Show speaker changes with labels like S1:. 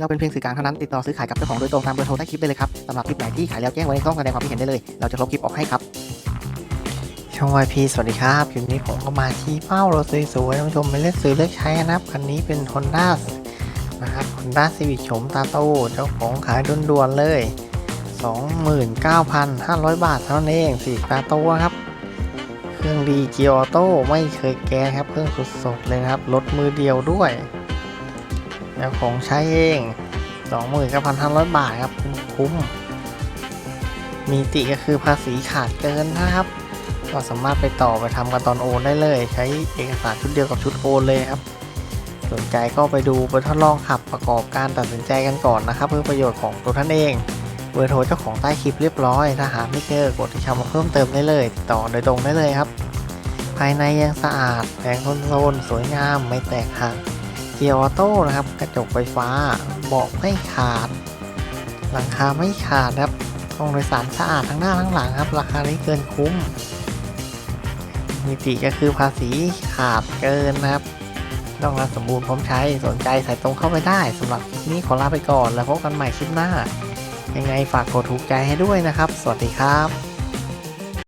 S1: เราเป็นเพียงสื่อกลางเท่านั้นติดต่อซื้อขายกับเจ้าของโดยตรงตามเบอร์โทรใต้คลิปได้เลยครับสำหรับคลิปไหนที่ขายแล้วแจ้งไว้ในช่องแสดงความคิดเห็นได้เลย เราจะลบคลิปออกให้ครับ
S2: ช่อง YP สวัสดีครับคลิปนี้ผมก็มาชี้เป้ารถสวยๆท่านผู้ชมไม่เลือกซื้อเลือกใช้นะครับคันนี้เป็น Honda นะครับ Honda Civic โฉมตาโตเจ้าของขายด่วนๆเลย 29,500 บาทเท่านั้นเองสีตาโตครับเครื่องดีเกียร์ออโต้ไม่เคยแก้ครับเครื่องสดๆเลยครับรถมือเดียวด้วย แล้วของใช้เอง29,500 บาทครับคุ้ม มีติก็คือภาษีขาดเกินนะครับ ก็สามารถไปต่อไปทำกันตอนโอนได้เลย ใช้เอกสารชุดเดียวกับชุดโอนเลยครับสนใจก็ไปดูไปทดลองขับประกอบการตัดสินใจกันก่อนนะครับ เพื่อประโยชน์ของตัวท่านเองเบอร์โทรเจ้าของใต้คลิปเรียบร้อยถ้าหาไม่เจอกดที่ชามาเพิ่มเติมได้เลย ติดต่อโดยตรงได้เลยครับ ภายในยังสะอาดแผงคอนโซลสวยงามไม่แตกหัก กียร์ออโต้นะครับ กระจกไฟฟ้าเบาะไม่ขาด หลังคาไม่ขาดครับห้องโดยสารสะอาดทั้งหน้าทั้งหลังครับ ราคานี้เกินคุ้ม มิติก็คือภาษีขาดเกินนะครับต้องรับสมบูรณ์พร้อมใช้สนใจใส่ตรงเข้าไปได้สำหรับคลิปนี้ขอลาไปก่อน แล้วพบกันใหม่คลิปหน้า ยังไงฝากกดถูกใจให้ด้วยนะครับ สวัสดีครับ